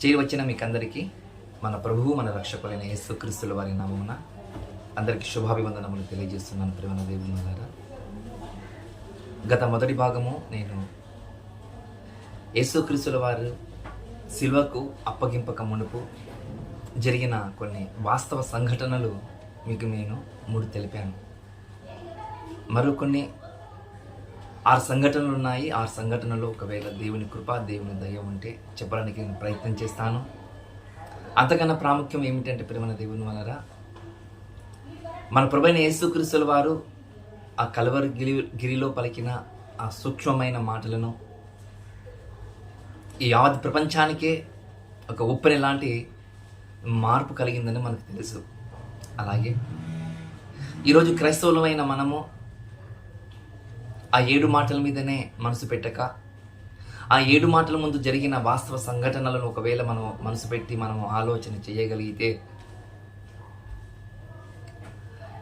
చేరివచ్చిన మీకందరికీ మన ప్రభువు మన రక్షకులైన యేసుక్రీస్తుల వారి నామమున అందరికీ శుభాభివందనములు తెలియజేస్తున్నాను ప్రేమణ దేవుని ద్వారా గత మొదటి భాగము నేను యేసుక్రీస్తుల వారు శిల్వకు అప్పగింపక మునుపు జరిగిన కొన్ని వాస్తవ సంఘటనలు మీకు నేను మూడు తెలిపాను. మరికొన్ని ఆరు సంఘటనలు ఉన్నాయి. ఆరు సంఘటనలు ఒకవేళ దేవుని కృప దేవుని దయ ఉంటే చెప్పడానికి నేను ప్రయత్నం చేస్తాను. అంతకన్నా ప్రాముఖ్యం ఏమిటంటే ప్రేమన దేవుని వలరా మన ప్రభైన యేసుక్రీస్తుల వారు ఆ కలవరి గిరి గిరిలో పలికిన ఆ సూక్ష్మమైన మాటలను ఈ యావత్ ప్రపంచానికే ఒక ఉప్పెన లాంటి మార్పు కలిగిందని మనకు తెలుసు. అలాగే ఈరోజు క్రైస్తవులమైన మనము ఆ ఏడు మాటల మీదనే మనసు పెట్టక ఆ ఏడు మాటల ముందు జరిగిన వాస్తవ సంఘటనలను ఒకవేళ మనం మనసు పెట్టి మనం ఆలోచన చేయగలిగితే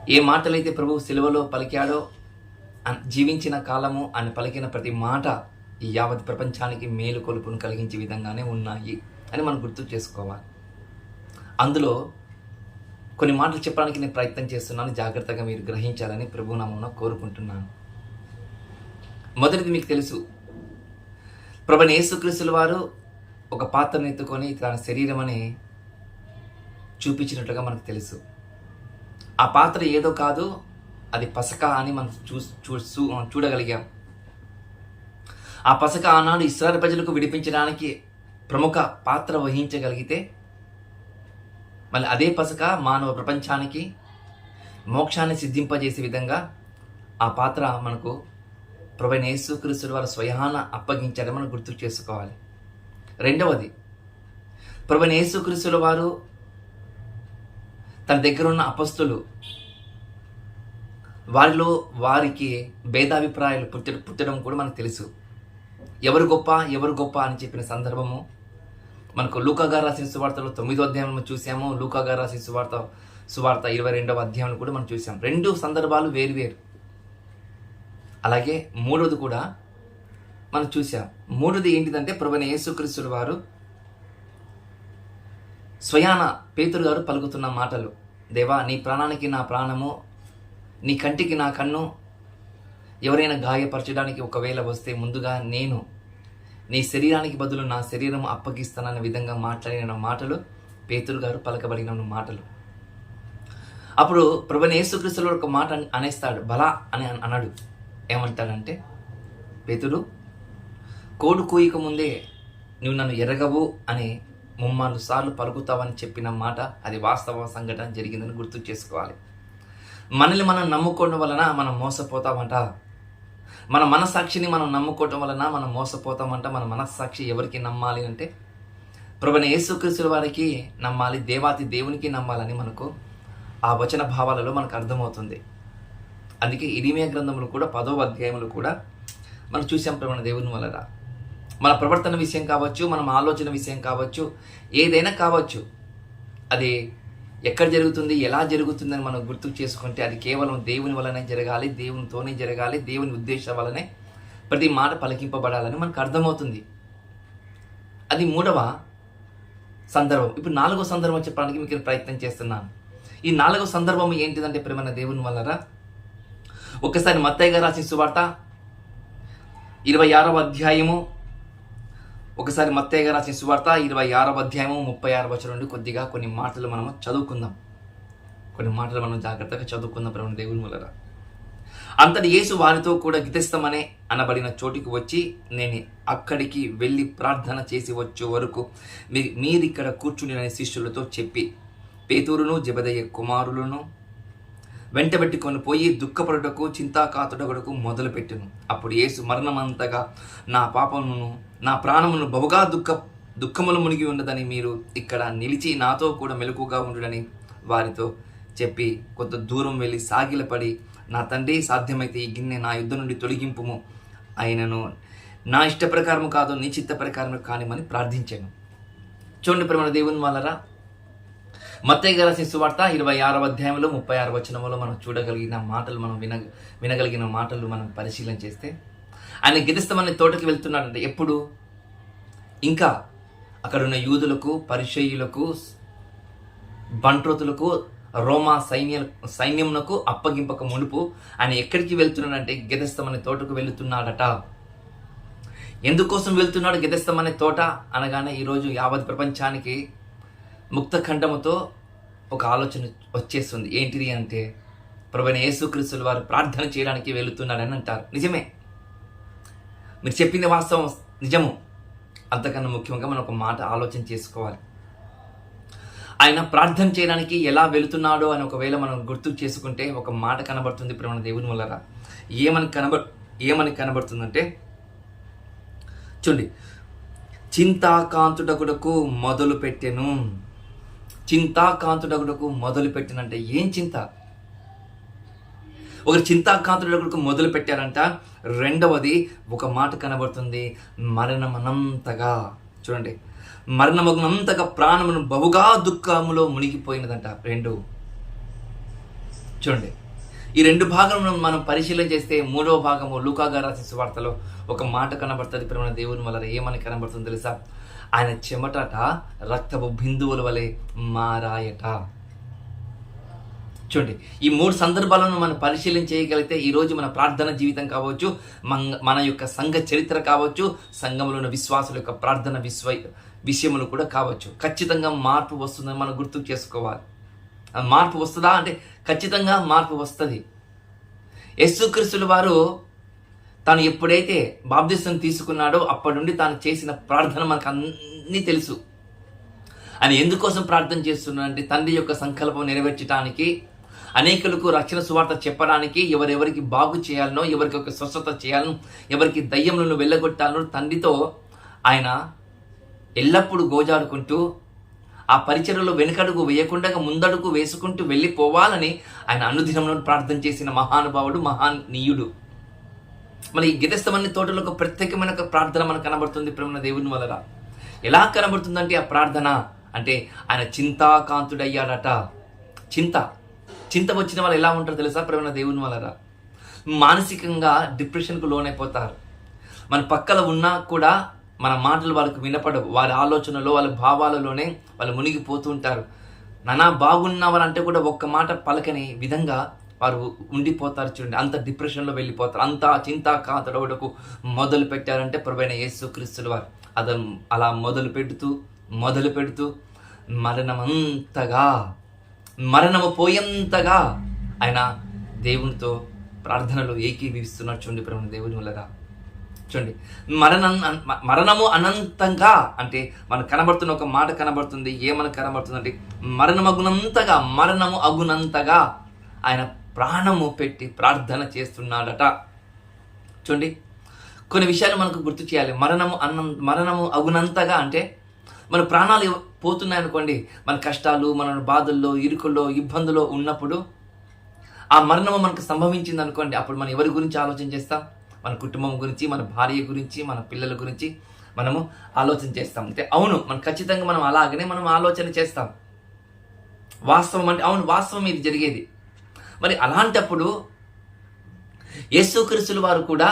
ఏ మాటలైతే ప్రభు సిలువలో పలికాడో జీవించిన కాలము అని పలికిన ప్రతి మాట ఈ యావత్ ప్రపంచానికి మేలు కొలుపును కలిగించే విధంగానే ఉన్నాయి అని మనం గుర్తు చేసుకోవాలి. అందులో కొన్ని మాటలు చెప్పడానికి నేను ప్రయత్నం చేస్తున్నాను. జాగ్రత్తగా మీరు గ్రహించాలని ప్రభు నామమున కోరుకుంటున్నాను. మొదటిది మీకు తెలుసు. ప్రభుని యేసుక్రీస్తుల వారు ఒక పాత్రను ఎత్తుకొని తన శరీరం అని చూపించినట్లుగా మనకు తెలుసు. ఆ పాత్ర ఏదో కాదు అది పసక అని మనం చూ చూ చూ- చూడగలిగాం. ఆ పసక ఆనాడు ఇస్రాయల్ ప్రజలకు విడిపించడానికి ప్రముఖ పాత్ర వహించగలిగితే మళ్ళీ అదే పసక మానవ ప్రపంచానికి మోక్షాన్ని సిద్ధింపజేసే విధంగా ఆ పాత్ర మనకు ప్రభు యేసుక్రీస్తుడు వారు స్వయాన అప్పగించారని మనం గుర్తు చేసుకోవాలి. రెండవది ప్రభు యేసుక్రీస్తుల వారు తన దగ్గర ఉన్న అపస్తులు వారిలో వారికి భేదాభిప్రాయాలు పుట్ట పుట్టడం కూడా మనకు తెలుసు. ఎవరు గొప్ప ఎవరు గొప్ప అని చెప్పిన సందర్భము మనకు లూకా రాసిన సువార్తలో తొమ్మిదో అధ్యాయంలో చూసాము. లూకా రాసిన సువార్త సువార్త ఇరవై రెండవ అధ్యాయంలో కూడా మనం చూసాం. రెండు సందర్భాలు వేరు వేరు. అలాగే మూడోది కూడా మనం చూసాం మూడోది ఏంటిదంటే ప్రభుని యేసుక్రీస్తుల వారు స్వయాన పేతురు గారు పలుకుతున్న మాటలు. దేవా నీ ప్రాణానికి నా ప్రాణము నీ కంటికి నా కన్ను ఎవరైనా గాయపరచడానికి ఒకవేళ వస్తే ముందుగా నేను నీ శరీరానికి బదులు నా శరీరం అప్పగిస్తానన్న విధంగా మాట్లాడిన మాటలు పేతురు గారు పలకబడిన మాటలు. అప్పుడు ప్రభుని యేసుక్రీస్తులో ఒక మాట అనేస్తాడు బలా అని అన్నాడు. ఏమంటాడంటే పేతుడు కోడు కూయక ముందే నువ్వు నన్ను ఎరగవు అని ముమ్మారు సార్లు పలుకుతావని చెప్పిన మాట అది వాస్తవ సంఘటన జరిగిందని గుర్తు చేసుకోవాలి. మనల్ని మనం నమ్ముకోవడం వలన మనం మోసపోతామంట. మన మనసాక్షిని మనం నమ్ముకోవటం వలన మనం మోసపోతామంట. మన మనస్సాక్షి ఎవరికి నమ్మాలి అంటే ప్రభుని యేసుక్రీస్తుల వారికి నమ్మాలి దేవాతి దేవునికి నమ్మాలని మనకు ఆ వచన భావాలలో మనకు అర్థమవుతుంది. అందుకే ఇరిమియా గ్రంథంలో కూడా పదో అధ్యాయములు కూడా మనం చూసాం ప్రమాణ దేవుని వలన. మన ప్రవర్తన విషయం కావచ్చు మనం ఆలోచన విషయం కావచ్చు ఏదైనా కావచ్చు అది ఎక్కడ జరుగుతుంది ఎలా జరుగుతుందని మనం గుర్తు చేసుకుంటే అది కేవలం దేవుని వలనే జరగాలి దేవునితోనే జరగాలి దేవుని ఉద్దేశం వలనే ప్రతి మాట పలికింపబడాలని మనకు అర్థమవుతుంది. అది మూడవ సందర్భం. ఇప్పుడు నాలుగో సందర్భం చెప్పడానికి మీకు నేను ప్రయత్నం చేస్తున్నాను. ఈ నాలుగో సందర్భం ఏంటిదంటే ప్రేమన దేవుని వలన ఒకసారి మత్తయ్య గారు రాసిన సువార్త ఇరవై ఆరవ అధ్యాయము. ఒకసారి మత్తయ్య గారు రాసిన సువార్త ఇరవై ఆరవ అధ్యాయము ముప్పై ఆరు వచ్చిన నుండి కొద్దిగా కొన్ని మాటలు మనం చదువుకుందాం. కొన్ని మాటలు మనం జాగ్రత్తగా చదువుకుందాం ప్రేమ దేవుని వలన. అంతటి యేసు వారితో కూడా గితస్తమనే అనబడిన చోటికి వచ్చి నేను అక్కడికి వెళ్ళి ప్రార్థన చేసి వచ్చే వరకు మీ మీరిక్కడ కూర్చుని శిష్యులతో చెప్పి పేతూరును జబదయ్య కుమారులను వెంటబెట్టుకొని పోయి దుఃఖపడుటకు చింతాకాతుడగడకు మొదలుపెట్టును. అప్పుడు యేసు మరణమంతగా నా పాపమును నా ప్రాణమును బహుగా దుఃఖ దుఃఖములు మునిగి ఉన్నదని మీరు ఇక్కడ నిలిచి నాతో కూడా మెలకుగా ఉండుడని వారితో చెప్పి కొంత దూరం వెళ్ళి సాగిలపడి నా తండ్రి సాధ్యమైతే ఈ గిన్నె నా యుద్ధ నుండి తొలగింపుము ఆయనను నా ఇష్ట ప్రకారము కాదు నీ చిత్త ప్రకారము కానిమని ప్రార్థించాను. చూడండి ప్రమణ దేవుని వాళ్ళరా మత్తయ్య గారి రాసిన సువార్త ఇరవై ఆరవ అధ్యాయంలో ముప్పై ఆరు వచనంలో మనం చూడగలిగిన మాటలు మనం విన వినగలిగిన మాటలు మనం పరిశీలన చేస్తే ఆయన గిరిస్తమని తోటకి వెళ్తున్నాడంటే. ఎప్పుడు? ఇంకా అక్కడున్న యూదులకు పరిచయులకు బంట్రోతులకు రోమా సైన్య సైన్యమునకు అప్పగింపక మునుపు ఆయన ఎక్కడికి వెళ్తున్నాడంటే గెదస్తమనే తోటకు వెళుతున్నాడట. ఎందుకోసం వెళ్తున్నాడు గెదస్తమనే తోట? అనగానే ఈరోజు యావత్ ప్రపంచానికి ముక్తఖండముతో ఒక ఆలోచన వచ్చేస్తుంది. ఏంటిది అంటే ప్రభుణ యేసుక్రీస్తుల వారు ప్రార్థన చేయడానికి వెళుతున్నాడని అంటారు. నిజమే. మీరు చెప్పింది వాస్తవం నిజము. అంతకన్నా ముఖ్యంగా మనం ఒక మాట ఆలోచన చేసుకోవాలి. ఆయన ప్రార్థన చేయడానికి ఎలా వెళుతున్నాడో అని ఒకవేళ మనం గుర్తు చేసుకుంటే ఒక మాట కనబడుతుంది ప్రేమ దేవుని వల్లరా ఏమని కనబ ఏమని కనబడుతుందంటే చూడండి. చింతాకాంతుడకుడకు మొదలు పెట్టెను చింతాకాంతుడగుడకు మొదలు పెట్టినంటే ఏం చింత? ఒకరు చింతాకాంతుడగుడుకు మొదలు పెట్టారంట రెండవది ఒక మాట కనబడుతుంది. మరణమనంతగా. చూడండి. మరణమగునంతగా ప్రాణమును బహుగా దుఃఖములో మునిగిపోయినదంట. రెండు. చూడండి. ఈ రెండు భాగములను మనం పరిశీలన చేస్తే మూడవ భాగము లూకాగా రాసిన వార్తలో ఒక మాట కనబడుతుంది. ప్రేమ దేవుని వల్ల ఏమని కనబడుతుంది తెలుసా? ఆయన చెమటట రక్తపు బిందువుల వలె మారాయట. చూడండి ఈ మూడు సందర్భాలను మనం పరిశీలన చేయగలిగితే ఈరోజు మన ప్రార్థన జీవితం కావచ్చు మన మన యొక్క సంఘ చరిత్ర కావచ్చు సంఘంలో ఉన్న విశ్వాసుల యొక్క ప్రార్థన విశ్వ విషయములు కూడా కావచ్చు. ఖచ్చితంగా మార్పు వస్తుందని మనం గుర్తు చేసుకోవాలి. ఆ మార్పు వస్తుందా? అంటే ఖచ్చితంగా మార్పు వస్తుంది. యేసుక్రీస్తుల వారు తాను ఎప్పుడైతే బాప్తిసం తీసుకున్నాడో అప్పటి నుండి తాను చేసిన ప్రార్థన మనకు అన్నీ తెలుసు. అని ఎందుకోసం ప్రార్థన చేస్తున్నాడంటే తండ్రి యొక్క సంకల్పం నెరవేర్చడానికి అనేకులకు రక్షణ సువార్త చెప్పడానికి ఎవరెవరికి బాగు చేయాలనో ఎవరికి ఒక స్వస్థత చేయాలనో ఎవరికి దయ్యములను వెళ్ళగొట్టాలనో తండ్రితో ఆయన ఎల్లప్పుడూ గోజాడుకుంటూ ఆ పరిచయలో వెనుకడుగు వేయకుండా ముందడుగు వేసుకుంటూ వెళ్ళిపోవాలని ఆయన అనుదినంలో ప్రార్థన చేసిన మహానుభావుడు మహానీయుడు. మరి ఈ గిరస్తమని తోటలో ఒక ప్రత్యేకమైన ఒక ప్రార్థన మనకు కనబడుతుంది ప్రేమ దేవుని వలన. ఎలా కనబడుతుందంటే ఆ ప్రార్థన? అంటే ఆయన చింతాకాంతుడయ్యాడట. చింత. చింత వచ్చిన వాళ్ళు ఎలా ఉంటారు తెలుసా ప్రేమ దేవుని వలన? మానసికంగా డిప్రెషన్కు లోనైపోతారు. మన పక్కల ఉన్నా కూడా మన మాటలు వాళ్ళకు వినపడవు. వారి ఆలోచనలో వాళ్ళ భావాలలోనే వాళ్ళు మునిగిపోతూ ఉంటారు. నానా బాగున్నావారంటే కూడా ఒక్క మాట పలకని విధంగా వారు ఉండిపోతారు చూడండి. అంత డిప్రెషన్లో వెళ్ళిపోతారు. అంత చింతా కాతడవడకు మొదలు పెట్టారంటే ప్రభైన యేసు క్రీస్తుల వారు. అద అలా మొదలు పెడుతూ మొదలు పెడుతూ మరణమంతగా మరణము పోయేంతగా ఆయన దేవునితో ప్రార్థనలో ఏకీభవిస్తున్నారు చూడండి ప్రభు దేవుని వల్లగా చూడండి. మరణం మరణము అనంతంగా అంటే మనకు కనబడుతున్న ఒక మాట కనబడుతుంది ఏమని కనబడుతుంది అంటే మరణం అగునంతగా మరణము అగునంతగా ఆయన ప్రాణము పెట్టి ప్రార్థన చేస్తున్నాడట. చూడండి కొన్ని విషయాలు మనకు గుర్తు చేయాలి. మరణము అన్న మరణము అగునంతగా అంటే మన ప్రాణాలు పోతున్నాయి అనుకోండి మన కష్టాలు మన బాధల్లో ఇరుకుల్లో ఇబ్బందుల్లో ఉన్నప్పుడు ఆ మరణము మనకు సంభవించింది అనుకోండి అప్పుడు మనం ఎవరి గురించి ఆలోచన చేస్తాం? మన కుటుంబం గురించి మన భార్య గురించి మన పిల్లల గురించి మనము ఆలోచన చేస్తాం. అంటే అవును మనం ఖచ్చితంగా మనం అలాగనే మనం ఆలోచన చేస్తాం. వాస్తవం అంటే అవును వాస్తవం ఇది జరిగేది. మరి అలాంటప్పుడు యేసుక్రీస్తులు వారు కూడా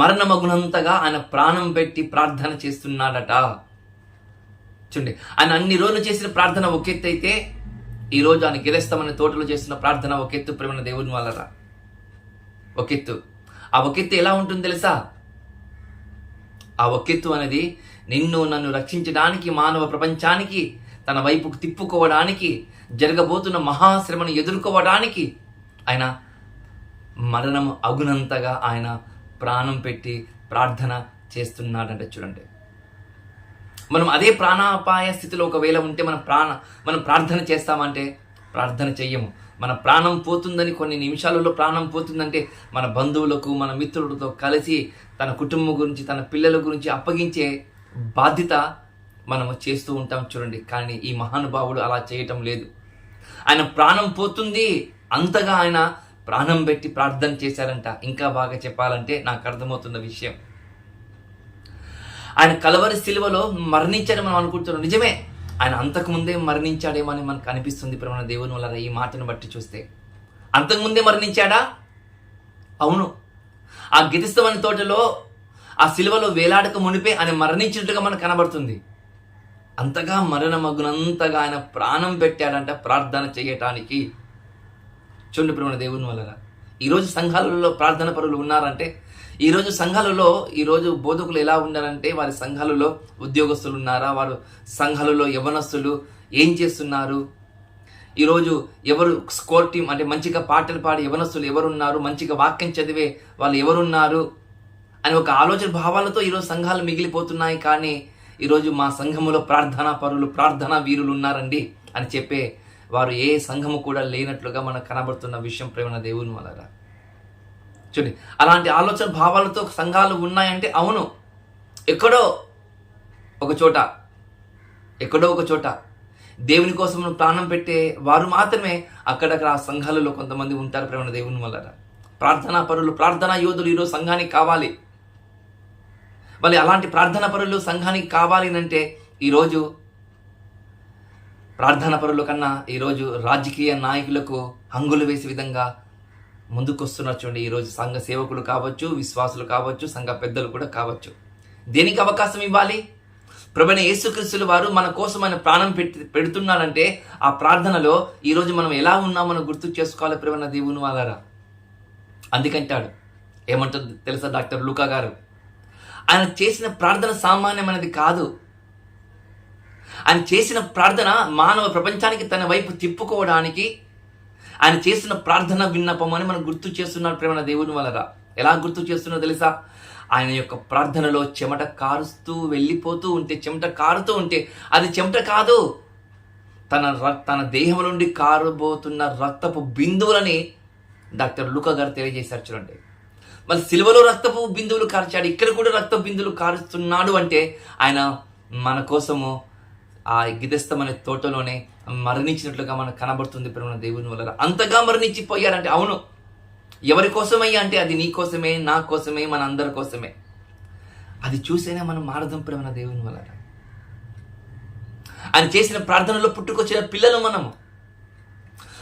మరణమగునంతగా ఆయన ప్రాణం పెట్టి ప్రార్థన చేస్తున్నాడట. చూడండి ఆయన అన్ని రోజులు చేసిన ప్రార్థన ఒక ఎత్తు అయితే ఈరోజు ఆయన గిరస్తమని తోటలో చేస్తున్న ప్రార్థన ఒక ఎత్తు ప్రేమ దేవుని వల్లరా ఒక ఎత్తు. ఆ ఒకెత్తు ఎలా ఉంటుంది తెలుసా? ఆ ఒకెత్తు అనేది నిన్ను నన్ను రక్షించడానికి మానవ ప్రపంచానికి తన వైపుకు తిప్పుకోవడానికి జరగబోతున్న మహాశ్రమను ఎదుర్కోవడానికి ఆయన మరణం అగునంతగా ఆయన ప్రాణం పెట్టి ప్రార్థన చేస్తున్నాడంటే చూడండి. మనం అదే ప్రాణాపాయ స్థితిలో ఒకవేళ ఉంటే మనం ప్రాణ మనం ప్రార్థన చేస్తామంటే ప్రార్థన చెయ్యము. మన ప్రాణం పోతుందని కొన్ని నిమిషాలలో ప్రాణం పోతుందంటే మన బంధువులకు మన మిత్రులతో కలిసి తన కుటుంబం గురించి తన పిల్లల గురించి అప్పగించే బాధ్యత మనము చేస్తూ ఉంటాం చూడండి. కానీ ఈ మహానుభావుడు అలా చేయటం లేదు. ఆయన ప్రాణం పోతుంది. అంతగా ఆయన ప్రాణం పెట్టి ప్రార్థన చేశారంట. ఇంకా బాగా చెప్పాలంటే నాకు అర్థమవుతున్న విషయం. ఆయన కలవరి సిలువలో మరణించారని మనం అనుకుంటున్నాం. నిజమే. ఆయన అంతకుముందే మరణించాడేమో అని మనకు అనిపిస్తుంది. ప్రమాణ దేవుని వల్ల ఈ మాటను బట్టి చూస్తే. అంతకుముందే మరణించాడా? అవును. ఆ గిరిస్తవని తోటలో ఆ సిలువలో వేలాడక మునిపే ఆయన మరణించినట్టుగా మనకు కనబడుతుంది. అంతగా మరణమగునంతగా ఆయన ప్రాణం పెట్టాడంట ప్రార్థన చేయటానికి. చూడండి ప్రేమ దేవుని వలన. ఈరోజు సంఘాలలో ప్రార్థన పరులు ఉన్నారంటే ఈరోజు సంఘాలలో ఈరోజు బోధకులు ఎలా ఉన్నారంటే వారి సంఘాలలో ఉద్యోగస్తులు ఉన్నారా వారు సంఘాలలో యవనస్తులు ఏం చేస్తున్నారు? ఈరోజు ఎవరు స్కోర్ టీం అంటే మంచిగా పాటలు పాడే యవనస్తులు ఎవరున్నారు? మంచిగా వాక్యం చదివే వాళ్ళు ఎవరున్నారు? అని ఒక ఆలోచన భావాలతో ఈరోజు సంఘాలు మిగిలిపోతున్నాయి కానీ ఈరోజు మా సంఘములో ప్రార్థనా పరులు ప్రార్థనా వీరులు ఉన్నారండి అని చెప్పే వారు ఏ సంఘము కూడా లేనట్లుగా మనకు కనబడుతున్న విషయం ప్రేమ దేవుని వలరా చూడండి అలాంటి ఆలోచన భావాలతో సంఘాలు ఉన్నాయంటే అవును ఎక్కడో ఒక చోట ఎక్కడో ఒక చోట దేవుని కోసం ప్రాణం పెట్టే వారు మాత్రమే అక్కడక్కడ ఆ సంఘాలలో కొంతమంది ఉంటారు ప్రేమ దేవుని వలన. ప్రార్థనా పరులు ప్రార్థనా యోధులు ఈరోజు సంఘానికి కావాలి. మళ్ళీ అలాంటి ప్రార్థన పరులు సంఘానికి కావాలి అంటే ఈరోజు ప్రార్థన పరుల కన్నా ఈరోజు రాజకీయ నాయకులకు హంగులు వేసే విధంగా ముందుకొస్తున్నారు చూడండి. ఈరోజు సంఘ సేవకులు కావచ్చు విశ్వాసులు కావచ్చు సంఘ పెద్దలు కూడా కావచ్చు. దేనికి అవకాశం ఇవ్వాలి? ప్రభుణ యేసుక్రీస్తులు వారు మన కోసం ఆయన ప్రాణం పెట్టి పెడుతున్నాడంటే ఆ ప్రార్థనలో ఈరోజు మనం ఎలా ఉన్నామని గుర్తు చేసుకోవాలి ప్రభుణ దేవుని వాళ్ళరా అందుకంటాడు. ఏమంటుంది తెలుసా డాక్టర్ లూకా గారు? ఆయన చేసిన ప్రార్థన సామాన్యమైనది కాదు. ఆయన చేసిన ప్రార్థన మానవ ప్రపంచానికి తన వైపు తిప్పుకోవడానికి ఆయన చేసిన ప్రార్థన విన్నపం అని మనం గుర్తు చేస్తున్నాడు ప్రేమ దేవుని వలన. ఎలా గుర్తు చేస్తున్నో తెలుసా? ఆయన యొక్క ప్రార్థనలో చెమట కారుస్తూ వెళ్ళిపోతూ ఉంటే చెమట కారుతూ ఉంటే అది చెమట కాదు. తన రక్ తన దేహం నుండి కారుబోతున్న రక్తపు బిందువులని డాక్టర్ లుక గారు తెలియజేశారు చూడండి. మరి సిలువలో రక్తపు బిందువులు కార్చాడు ఇక్కడ కూడా రక్త బిందువులు కారుస్తున్నాడు అంటే ఆయన మన కోసము ఆ గిదస్తమనే తోటలోనే మరణించినట్లుగా మనకు కనబడుతుంది ప్రేమ దేవుని వల్ల అంతగా మరణించిపోయారంటే అవును. ఎవరి కోసమయ్యా అంటే అది నీ కోసమే నా కోసమే మన అందరి కోసమే. అది చూసేనే మనం మారదాం ప్రేమ దేవుని వల్ల ఆయన చేసిన ప్రార్థనలో పుట్టుకొచ్చిన పిల్లలు మనము.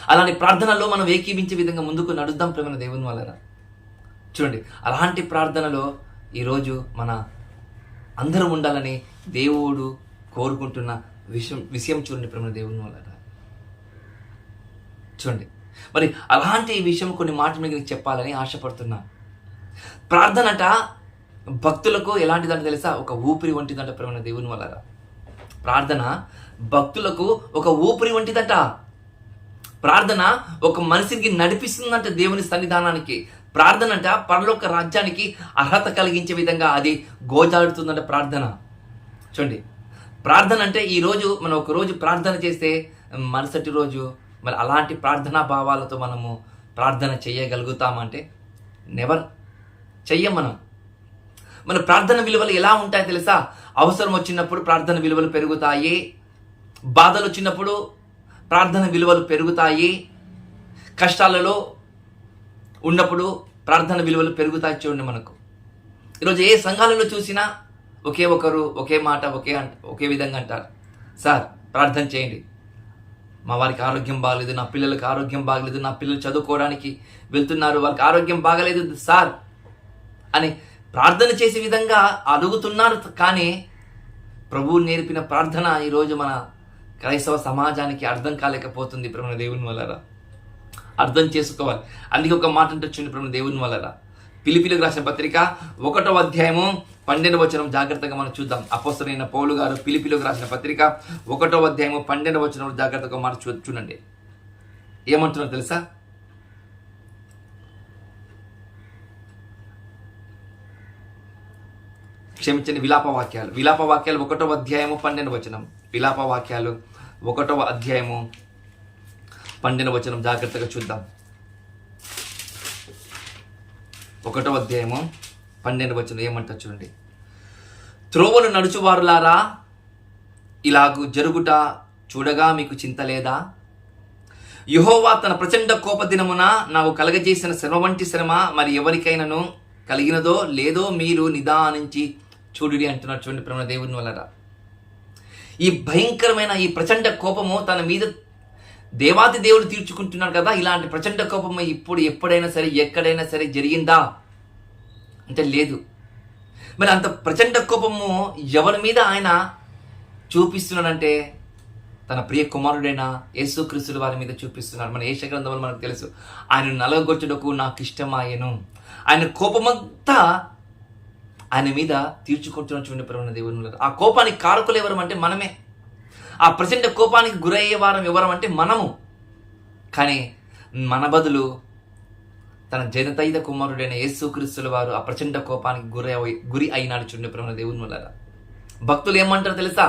అలాంటి ప్రార్థనలో మనం ఏకీభించే విధంగా ముందుకు నడుద్దాం ప్రేమ దేవుని వలన. చూడండి అలాంటి ప్రార్థనలో ఈరోజు మన అందరం ఉండాలని దేవుడు కోరుకుంటున్న విషయం విషయం చూడండి ప్రేమ దేవుని వల్ల చూడండి మరి అలాంటి విషయం కొన్ని మాటలు మీకు చెప్పాలని ఆశపడుతున్నా. ప్రార్థనట భక్తులకు ఎలాంటిదంటే తెలుసా? ఒక ఊపిరి వంటిదంట ప్రేమ దేవుని వల్ల ప్రార్థన భక్తులకు ఒక ఊపిరి వంటిదట. ప్రార్థన ఒక మనిషికి నడిపిస్తుందంట దేవుని సన్నిధానానికి. ప్రార్థన అంట పరలోక రాజ్యానికి అర్హత కలిగించే విధంగా అది గోజాడుతుందంట ప్రార్థన. చూడండి ప్రార్థన అంటే ఈరోజు మనం ఒక రోజు ప్రార్థన చేస్తే మరుసటి రోజు మరి అలాంటి ప్రార్థనా భావాలతో మనము ప్రార్థన చేయగలుగుతామంటే నెవర్ చెయ్యం మనం మన ప్రార్థన విలువలు ఎలా ఉంటాయో తెలుసా? అవసరం వచ్చినప్పుడు ప్రార్థన విలువలు పెరుగుతాయి బాధలు వచ్చినప్పుడు ప్రార్థన విలువలు పెరుగుతాయి కష్టాలలో ఉన్నప్పుడు ప్రార్థన విలువలు పెరుగుతాయి చూడండి మనకు. ఈరోజు ఏ సంఘాలలో చూసినా ఒకే ఒకరు ఒకే మాట ఒకే అంట ఒకే విధంగా అంటారు. సార్ ప్రార్థన చేయండి. మా వారికి ఆరోగ్యం బాగలేదు నా పిల్లలకి ఆరోగ్యం బాగలేదు నా పిల్లలు చదువుకోవడానికి వెళ్తున్నారు వారికి ఆరోగ్యం బాగలేదు సార్ అని ప్రార్థన చేసే విధంగా అడుగుతున్నారు. కానీ ప్రభువు నేర్పిన ప్రార్థన ఈరోజు మన క్రైస్తవ సమాజానికి అర్థం కాలేకపోతుంది ప్రభుణ దేవుని వలన. అర్థం చేసుకోవాలి. అందుకే ఒక మాట అంటే వచ్చింది ప్రేమ దేవుని వలన. పిలిపిలకు రాసిన పత్రిక ఒకటో అధ్యాయము పన్నెండు వచనం జాగ్రత్తగా మనం చూద్దాం. అపోసరైన పౌలు గారు పిలిపిలకు రాసిన పత్రిక ఒకటో అధ్యాయము పన్నెండు వచనం జాగ్రత్తగా మనం చూ చూడండి. ఏమంటున్నారు తెలుసా? క్షమించండి విలాప వాక్యాలు. విలాప వాక్యాలు ఒకటో అధ్యాయము పన్నెండు వచనం. విలాప వాక్యాలు ఒకటవ అధ్యాయము పండిన వచనం జాగ్రత్తగా చూద్దాం. ఒకటో అధ్యాయము పన్నెండు వచనం ఏమంటారు చూడండి. త్రోవను నడుచువారులారా ఇలాగు జరుగుట చూడగా మీకు చింత లేదా? యహోవా తన ప్రచండ కోపదినమున నాకు కలగజేసిన శ్రమ వంటి శ్రమ మరి ఎవరికైనాను కలిగినదో లేదో మీరు నిదానించి చూడుడి అంటున్నారు చూడండి ప్రేమ దేవుని వలరా ఈ భయంకరమైన ఈ ప్రచండ కోపము తన మీద దేవాది దేవుడు తీర్చుకుంటున్నాడు కదా ఇలాంటి ప్రచండ కోపం ఇప్పుడు ఎప్పుడైనా సరే ఎక్కడైనా సరే జరిగిందా? అంటే లేదు. మరి అంత ప్రచండ కోపము ఎవరి మీద ఆయన చూపిస్తున్నాడంటే తన ప్రియ కుమారుడైన యేసుక్రీస్తుల వారి మీద చూపిస్తున్నాడు. మన ఏష గ్రంథంలో మనకు తెలుసు ఆయన నలగొచ్చుటకు నాకు ఇష్టమాయను. ఆయన కోపమంతా ఆయన మీద తీర్చుకుంటున్న చూడండి ప్రేమ దేవుని ఆ కోపానికి కారకులు ఎవరు అంటే మనమే. ఆ ప్రచండ కోపానికి గురయ్యే వారం ఎవరం అంటే మనము. కానీ మన బదులు తన జనతైద కుమారుడైన యేసుక్రీస్తుల వారు ఆ ప్రచండ కోపానికి గురి గురి అయినాడు చూడండి ప్రేమ దేవుని వల్ల భక్తులు ఏమంటారు తెలుసా?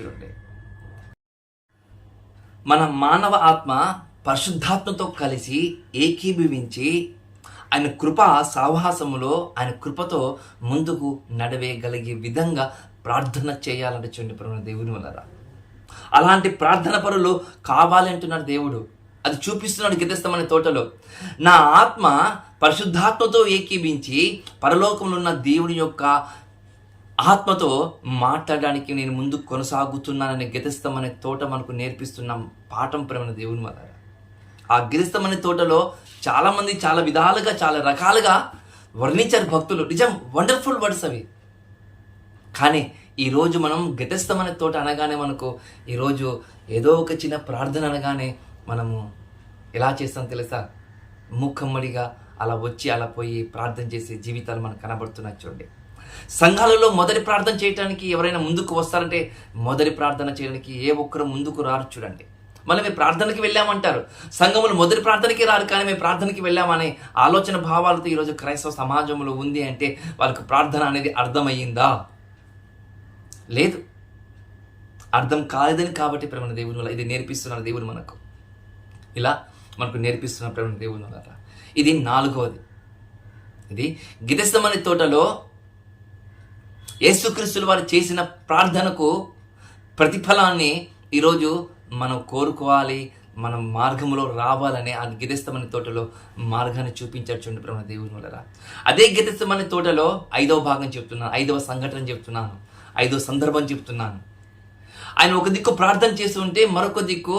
చూడండి మన మానవ ఆత్మ పరిశుద్ధాత్మతో కలిసి ఏకీభవించి ఆయన కృప సాహసములో ఆయన కృపతో ముందుకు నడవేయగలిగే విధంగా ప్రార్థన చేయాలంటే చూడండి ప్రేమ దేవుని వలన. అలాంటి ప్రార్థన పరులు కావాలంటున్నాడు దేవుడు. అది చూపిస్తున్నాడు గిద్దస్తమనే తోటలో. నా ఆత్మ పరిశుద్ధాత్మతో ఏకీభించి పరలోకంలో ఉన్న దేవుని యొక్క ఆత్మతో మాట్లాడడానికి నేను ముందు కొనసాగుతున్నాననే గెతస్థం అనే తోట మనకు నేర్పిస్తున్న పాఠం ప్రేమ దేవుని వల్ల ఆ గిరిస్తం అనే తోటలో చాలామంది చాలా విధాలుగా చాలా రకాలుగా వర్ణించారు భక్తులు. నిజం వండర్ఫుల్ వర్డ్స్ అవి. కానీ ఈరోజు మనం గతస్థం అనే తోట అనగానే మనకు ఈరోజు ఏదో ఒక చిన్న ప్రార్థన అనగానే మనము ఎలా చేస్తాం తెలుసా? ముఖమ్మడిగా అలా వచ్చి అలా పోయి ప్రార్థన చేసే జీవితాలు మనకు కనబడుతున్నాయి చూడండి. సంఘాలలో మొదటి ప్రార్థన చేయడానికి ఎవరైనా ముందుకు వస్తారంటే మొదటి ప్రార్థన చేయడానికి ఏ ఒక్కరు ముందుకు రారు చూడండి. మనం మేము ప్రార్థనకి వెళ్ళామంటారు. సంఘములు మొదటి ప్రార్థనకి రారు కానీ మేము ప్రార్థనకి వెళ్ళామనే ఆలోచన భావాలతో ఈరోజు క్రైస్తవ సమాజంలో ఉంది అంటే వాళ్ళకి ప్రార్థన అనేది అర్థమయ్యిందా? లేదు. అర్థం కాలేదని కాబట్టి ప్రేమ దేవుని వల్ల ఇది నేర్పిస్తున్నారు దేవుడు మనకు. ఇలా మనకు నేర్పిస్తున్న ప్రేమ దేవుని వల్ల. ఇది నాలుగవది. ఇది గిదస్తమని తోటలో యేసుక్రీస్తులు వారు చేసిన ప్రార్థనకు ప్రతిఫలాన్ని ఈరోజు మనం కోరుకోవాలి మనం మార్గంలో రావాలని ఆ గిదస్తమని తోటలో మార్గాన్ని చూపించారు చూడండి ప్రేమ దేవుని వలరా అదే గిదస్తమని తోటలో ఐదవ భాగం చెప్తున్నాను ఐదవ సంఘటన చెప్తున్నాను ఐదవ సందర్భం చెప్తున్నాను. ఆయన ఒక దిక్కు ప్రార్థన చేస్తూ ఉంటే మరొక దిక్కు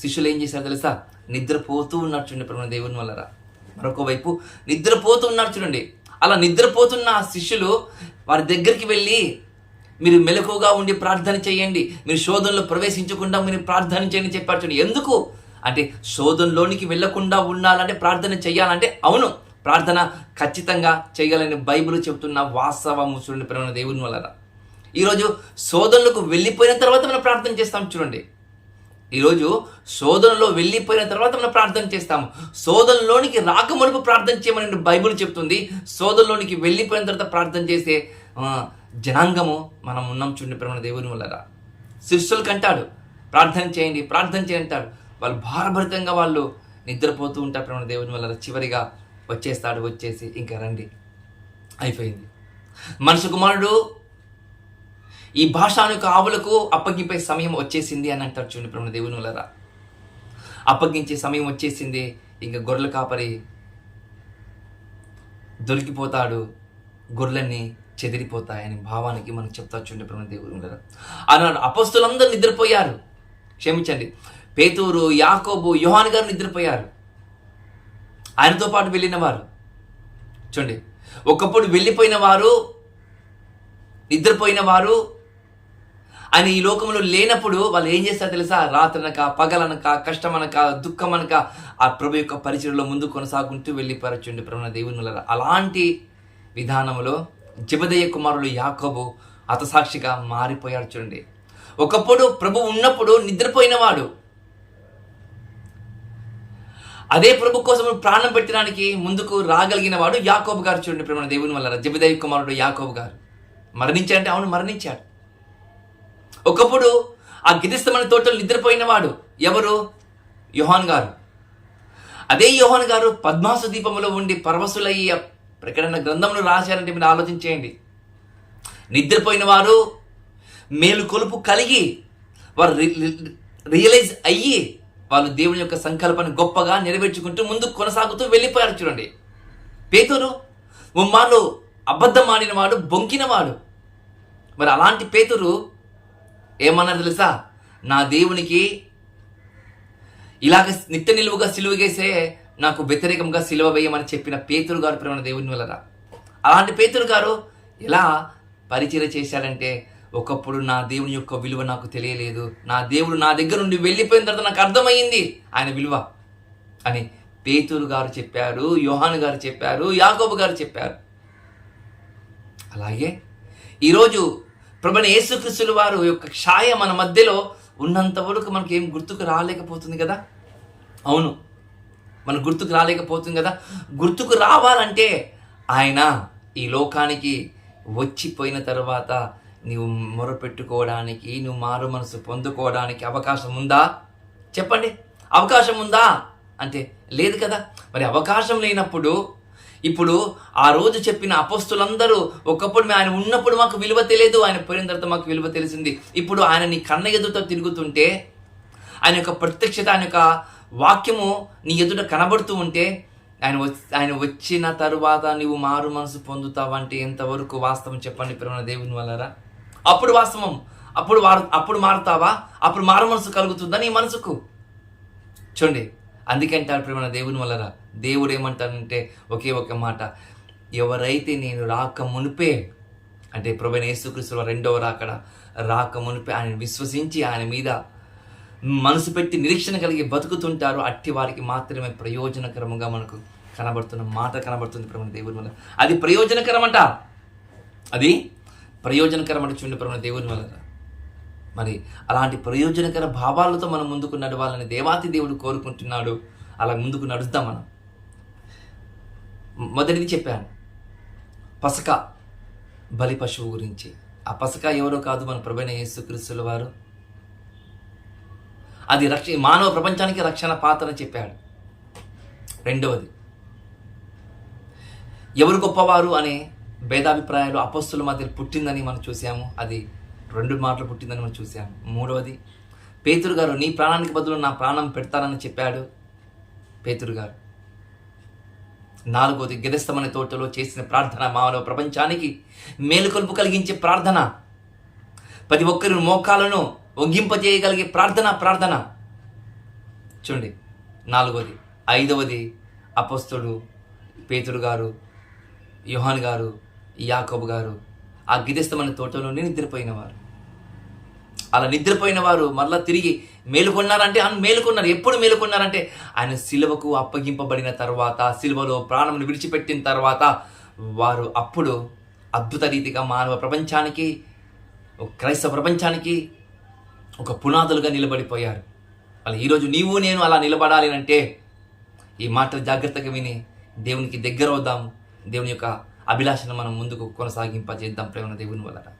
శిష్యులు ఏం చేశారు తెలుసా? నిద్రపోతూ ఉన్నారు చూడండి ప్రేమ దేవుని వలరా మరొక వైపు నిద్రపోతూ ఉన్నారు చూడండి. అలా నిద్రపోతున్న ఆ శిష్యులు వారి దగ్గరికి వెళ్ళి మీరు మెలకుగా ఉండి ప్రార్థన చేయండి. మీరు శోధనలో ప్రవేశించకుండా మీరు ప్రార్థన చేయండి చెప్పారు చూడండి ఎందుకు? అంటే శోధనలోనికి వెళ్ళకుండా ఉండాలంటే ప్రార్థన చేయాలంటే అవును. ప్రార్థన ఖచ్చితంగా చేయాలని బైబిల్ చెబుతున్న వాస్తవము చూడండి ప్రేమ దేవుని వలన. ఈరోజు శోధనలకు వెళ్ళిపోయిన తర్వాత మనం ప్రార్థన చేస్తాం చూడండి. ఈరోజు శోధనలో వెళ్ళిపోయిన తర్వాత మనం ప్రార్థన చేస్తాము. శోధనలోనికి రాకమునుపు ప్రార్థన చేయమని బైబిల్ చెప్తుంది. శోధనలోనికి వెళ్ళిపోయిన తర్వాత ప్రార్థన చేస్తే జనాంగము మనం ఉన్నాం చూడండి ప్రేమ దేవుని వల్ల శిష్యులకు అంటాడు ప్రార్థన చేయండి ప్రార్థన చేయండి అంటాడు. వాళ్ళు భారభరితంగా వాళ్ళు నిద్రపోతూ ఉంటారు ప్రేమ దేవుని వల్ల చివరిగా వచ్చేస్తాడు వచ్చేసి ఇంకా రండి. అయిపోయింది. మనుషు కుమారుడు ఈ భాషానికి ఆవులకు అప్పగింపే సమయం వచ్చేసింది అని అంటారు చూడండి ప్రేమ దేవుని వల్లరా అప్పగించే సమయం వచ్చేసింది ఇంకా గొర్రెల కాపరి దొరికిపోతాడు. గొర్రెలన్నీ చెదిరిపోతాయని భావానికి మనకు చెప్తా చూడండి ప్రేమ దేవుడు వలన అపస్తులందరూ నిద్రపోయారు. క్షమించండి. పేతూరు యాకోబు యోహాన్ గారు నిద్రపోయారు. ఆయనతో పాటు వెళ్ళిన వారు. చూడండి. ఒకప్పుడు వెళ్ళిపోయిన వారు నిద్రపోయిన వారు ఆయన ఈ లోకంలో లేనప్పుడు వాళ్ళు ఏం చేస్తారు తెలుసా? రాత్రనక పగలనక కష్టమనక దుఃఖమనక ఆ ప్రభు యొక్క పరిచయంలో ముందు కొనసాగుంటూ వెళ్ళిపోరచుండి ప్రభుణ దేవుని అలాంటి విధానంలో జబదయ్య కుమారులు యాకోబు హతసాక్షిగా మారిపోయాడు చూడండి. ఒకప్పుడు ప్రభు ఉన్నప్పుడు నిద్రపోయినవాడు. అదే ప్రభు కోసం ప్రాణం పెట్టడానికి ముందుకు రాగలిగిన వాడు యాకోబు గారు చూడండి ప్రేమ దేవుని వల్ల. జబదయ్య కుమారుడు యాకోబు గారు. మరణించాడంటే అవును మరణించాడు. ఒకప్పుడు ఆ గిరిస్తమైన తోటలు నిద్రపోయినవాడు ఎవరు? యోహాన్ గారు. అదే యోహాన్ గారు పద్మాసు దీపంలో ఉండి పరవశులయ్య ప్రకటన గ్రంథంలో రాశారంటే మీరు ఆలోచించేయండి. నిద్రపోయిన వారు మేలు కొలుపు కలిగి వారు రియలైజ్ అయ్యి వాళ్ళు దేవుని యొక్క సంకల్పాన్ని గొప్పగా నెరవేర్చుకుంటూ ముందు కొనసాగుతూ వెళ్ళిపోయారు చూడండి. పేతురు ఉమ్మాలో అబద్ధం ఆడినవాడు బొంకినవాడు మరి అలాంటి పేతురు ఏమన్నారు తెలుసా? నా దేవునికి ఇలాగ నిత్య నిలువుగా సిలువ నాకు వ్యతిరేకంగా సిలువ వేయమని చెప్పిన పేతురు గారు ప్రేమ దేవుని వలన. అలాంటి పేతురు గారు ఎలా పరిచయం చేశాడంటే ఒకప్పుడు నా దేవుని యొక్క విలువ నాకు తెలియలేదు. నా దేవుడు నా దగ్గర నుండి వెళ్ళిపోయిన తర్వాత నాకు అర్థమైంది ఆయన విలువ అని పేతురు గారు చెప్పారు యోహాను గారు చెప్పారు యాకోబు గారు చెప్పారు. అలాగే ఈరోజు ప్రభుని యేసుక్రీస్తుల వారు యొక్క క్షాయ మన మధ్యలో ఉన్నంత వరకు మనకి ఏం గుర్తుకు రాలేకపోతుంది కదా? అవును. మన గుర్తుకు రాలేకపోతుంది కదా? గుర్తుకు రావాలంటే ఆయన ఈ లోకానికి వచ్చిపోయిన తర్వాత నీవు మొరపెట్టుకోవడానికి నువ్వు మారు మనసు పొందుకోవడానికి అవకాశం ఉందా? చెప్పండి. అవకాశం ఉందా? అంటే లేదు కదా. మరి అవకాశం లేనప్పుడు ఇప్పుడు ఆ రోజు చెప్పిన అపోస్తులందరూ ఒకప్పుడు ఆయన ఉన్నప్పుడు మాకు విలువ తెలియదు ఆయన పోయిన తర్వాత మాకు విలువ తెలిసింది. ఇప్పుడు ఆయన నీ కన్న ఎదుట తిరుగుతుంటే ఆయన యొక్క ప్రత్యక్షత ఆయన యొక్క వాక్యము నీ ఎదుట కనబడుతూ ఉంటే ఆయన వచ్చి ఆయన వచ్చిన తరువాత నీవు మారు మనసు పొందుతావంటే ఎంతవరకు వాస్తవం చెప్పండి ప్రేమ దేవుని వల్లరా అప్పుడు వాస్తవం. అప్పుడు వారు అప్పుడు మారుతావా? అప్పుడు మారు మనసు కలుగుతుందా నీ మనసుకు? చూడండి అందుకంటారు ప్రేమ దేవుని వల్లరా దేవుడు ఏమంటారంటే ఒకే ఒక మాట. ఎవరైతే నేను రాక మునిపే అంటే ప్రభుని యేసుక్రీస్తుల రెండవ రాకడ రాక మునిపే ఆయన విశ్వసించి ఆయన మీద మనసు పెట్టి నిరీక్షణ కలిగి బతుకుతుంటారు అట్టి వారికి మాత్రమే ప్రయోజనకరముగా మనకు కనబడుతున్న మాట కనబడుతుంది ప్రభు దేవుని వల్ల. అది ప్రయోజనకరం అంట అది ప్రయోజనకరం అంటే చూడండి ప్రభు దేవుని వల్ల. మరి అలాంటి ప్రయోజనకర భావాలతో మనం ముందుకు నడవాలని దేవాతి దేవుడు కోరుకుంటున్నాడు. అలా ముందుకు నడుద్దాం మనం. మొదటిది చెప్పాను. పసక బలి పశువు గురించి. ఆ పసక ఎవరో కాదు మన ప్రభుణ యేసుక్రీస్తుల వారు. అది రక్ష మానవ ప్రపంచానికి రక్షణ పాత్ర అని చెప్పాడు. రెండవది ఎవరు గొప్పవారు అనే భేదాభిప్రాయాలు అపస్తుల మధ్య పుట్టిందని మనం చూసాము అది రెండు మాటలు పుట్టిందని మనం చూసాము మూడవది పేతురు గారు నీ ప్రాణానికి బదులు నా ప్రాణం పెడతానని చెప్పాడు పేతురు గారు. నాలుగవది గెదస్తమనే తోటలో చేసిన ప్రార్థన మానవ ప్రపంచానికి మేలుకొల్పు కలిగించే ప్రార్థన. ప్రతి ఒక్కరి మోకాలను ఒగ్గింపజేయగలిగే ప్రార్థన ప్రార్థన. చూడండి నాలుగవది ఐదవది అపస్తుడు పేతుడు గారు యోహాన్ గారు యాకబు గారు ఆ గిదిస్తమైన తోటలోనే నిద్రపోయినవారు. అలా నిద్రపోయిన వారు మరలా తిరిగి మేలుకొన్నారంటే ఆయన మేలుకొన్నారు. ఎప్పుడు మేలుకొన్నారంటే ఆయన సిలువకు అప్పగింపబడిన తర్వాత సిలువలో ప్రాణమును విడిచిపెట్టిన తర్వాత వారు అప్పుడు అద్భుత రీతిగా మానవ ప్రపంచానికి క్రైస్తవ ప్రపంచానికి ఒక పునాదులుగా నిలబడిపోయారు. అలా ఈరోజు నీవు నేను అలా నిలబడాలి అంటే ఈ మాటలు జాగ్రత్తగా విని దేవునికి దగ్గర అవుదాము. దేవుని యొక్క అభిలాషను మనం ముందుకు కొనసాగింపజేద్దాం ప్రేమ దేవుని వలన.